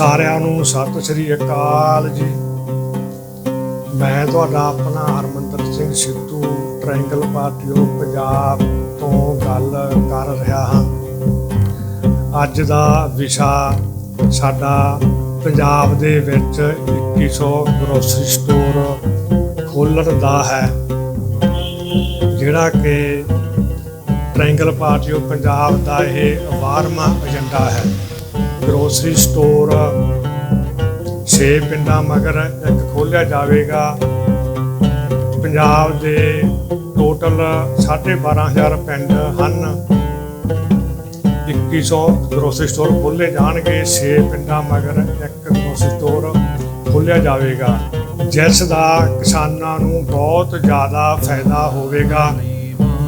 ਸਾਰਿਆਂ ਨੂੰ ਸਤਿ ਸ੍ਰੀ ਅਕਾਲ ਜੀ। ਮੈਂ ਤੁਹਾਡਾ ਆਪਣਾ ਹਰਮੰਦਰ ਸਿੰਘ ਸਿੱਧੂ ਟ੍ਰਾਇੰਗਲ ਪਾਰਟੀਓ ਪੰਜਾਬ ਤੋਂ ਗੱਲ ਕਰ ਰਿਹਾ ਹਾਂ। ਅੱਜ ਦਾ ਵਿਸ਼ਾ ਸਾਡਾ ਪੰਜਾਬ ਦੇ ਵਿੱਚ 2100 ਗਰੋਸਰੀ ਸਟੋਰ ਖੋਲਣ ਦਾ ਹੈ, ਜਿਹੜਾ ਕਿ ਟ੍ਰਾਇੰਗਲ ਪਾਰਟੀਓ ਪੰਜਾਬ ਦਾ ਇਹ ਵਾਰਮਾ ਏਜੰਡਾ ਹੈ। ਗਰੋਸਰੀ ਸਟੋਰ ਛੇ ਪਿੰਡਾਂ ਮਗਰ ਇੱਕ ਖੋਲ੍ਹਿਆ ਜਾਵੇਗਾ। ਪੰਜਾਬ ਦੇ ਟੋਟਲ 12500 ਪਿੰਡ ਹਨ। 2100 ਗਰੋਸਰੀ ਸਟੋਰ ਖੋਲ੍ਹੇ ਜਾਣਗੇ 6 ਪਿੰਡਾਂ ਮਗਰ ਇੱਕ ਗਰੋਸਰੀ ਸਟੋਰ ਖੋਲ੍ਹਿਆ ਜਾਵੇਗਾ। ਜਿਸ ਦਾ ਕਿਸਾਨਾਂ ਨੂੰ ਬਹੁਤ ਜ਼ਿਆਦਾ ਫਾਇਦਾ ਹੋਵੇਗਾ।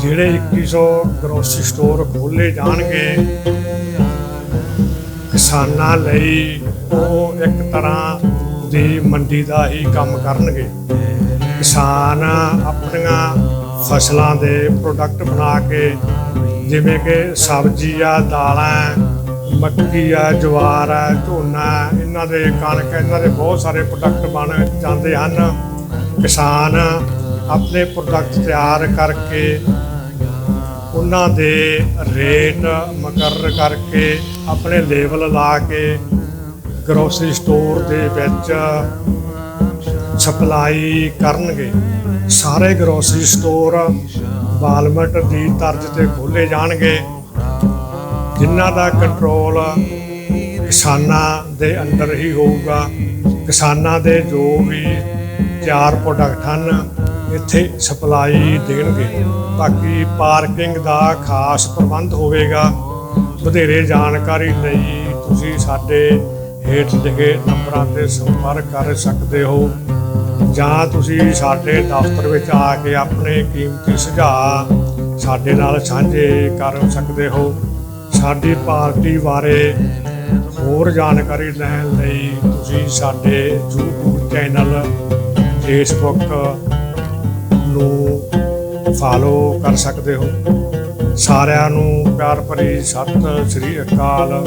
ਜਿਹੜੇ 2100 ਗਰੋਸਰੀ ਸਟੋਰ ਖੋਲ੍ਹੇ ਜਾਣਗੇ ਕਿਸਾਨਾਂ ਲਈ ਉਹ ਇੱਕ ਤਰ੍ਹਾਂ ਦੀ ਮੰਡੀ ਦਾ ਹੀ ਕੰਮ ਕਰਨਗੇ। ਕਿਸਾਨ ਆਪਣੀਆਂ ਫਸਲਾਂ ਦੇ ਪ੍ਰੋਡਕਟ ਬਣਾ ਕੇ, ਜਿਵੇਂ ਕਿ ਸਬਜ਼ੀ ਆ, ਦਾਲਾਂ ਮੱਕੀ ਆ, ਜਵਾਰ ਆ, ਝੋਨਾ ਇਹਨਾਂ ਦੇ ਕਣਕ ਇਹਨਾਂ ਦੇ ਬਹੁਤ ਸਾਰੇ ਪ੍ਰੋਡਕਟ ਬਣ ਜਾਂਦੇ ਹਨ। ਕਿਸਾਨ ਆਪਣੇ ਪ੍ਰੋਡਕਟ ਤਿਆਰ ਕਰਕੇ ਉਹਨਾਂ ਦੇ ਰੇਟ ਮੁਕਰਰ ਕਰਕੇ ਆਪਣੇ ਲੇਬਲ ਲਾ ਕੇ ਗਰੋਸਰੀ ਸਟੋਰ ਦੇ ਵਿੱਚ ਸਪਲਾਈ ਕਰਨਗੇ। ਸਾਰੇ ਗਰੋਸਰੀ ਸਟੋਰ ਵਾਲਮਟ ਦੀ ਤਰਜ਼ ਤੇ ਖੋਲੇ ਜਾਣਗੇ। ਜਿਨ੍ਹਾਂ ਦਾ ਕੰਟਰੋਲ ਕਿਸਾਨਾਂ ਦੇ ਅੰਦਰ ਹੀ ਹੋਊਗਾ। ਕਿਸਾਨਾਂ ਦੇ ਜੋ ਵੀ ਚਾਰ ਪ੍ਰੋਡਕਟ ਹਨ ਇੱਥੇ ਸਪਲਾਈ ਦੇਣਗੇ। ਬਾਕੀ ਪਾਰਕਿੰਗ ਦਾ ਖਾਸ ਪ੍ਰਬੰਧ ਹੋਵੇਗਾ। ਵਧੇਰੇ ਜਾਣਕਾਰੀ ਲਈ ਤੁਸੀਂ ਸਾਡੇ ਹੇਠ ਲਿਖੇ ਨੰਬਰਾਂ ਤੇ ਸੰਪਰਕ ਕਰ ਸਕਦੇ ਹੋ। ਜਾਂ ਤੁਸੀਂ ਸਾਡੇ ਦਫ਼ਤਰ ਵਿੱਚ ਆ ਕੇ ਆਪਣੇ ਕੀਮਤੀ ਸੁਝਾਅ ਸਾਡੇ ਨਾਲ ਸਾਂਝੇ ਕਰ ਸਕਦੇ ਹੋ। ਸਾਡੀ ਪਾਰਟੀ ਬਾਰੇ ਹੋਰ ਜਾਣਕਾਰੀ ਲੈਣ ਲਈ ਤੁਸੀਂ ਸਾਡੇ YouTube ਚੈਨਲ, Facebook ਨੂੰ ਫਾਲੋ ਕਰ ਸਕਦੇ ਹੋ। ਸਾਰਿਆਂ ਨੂੰ ਪਿਆਰ ਭਰੀ ਸਤਿ ਸ੍ਰੀ ਅਕਾਲ।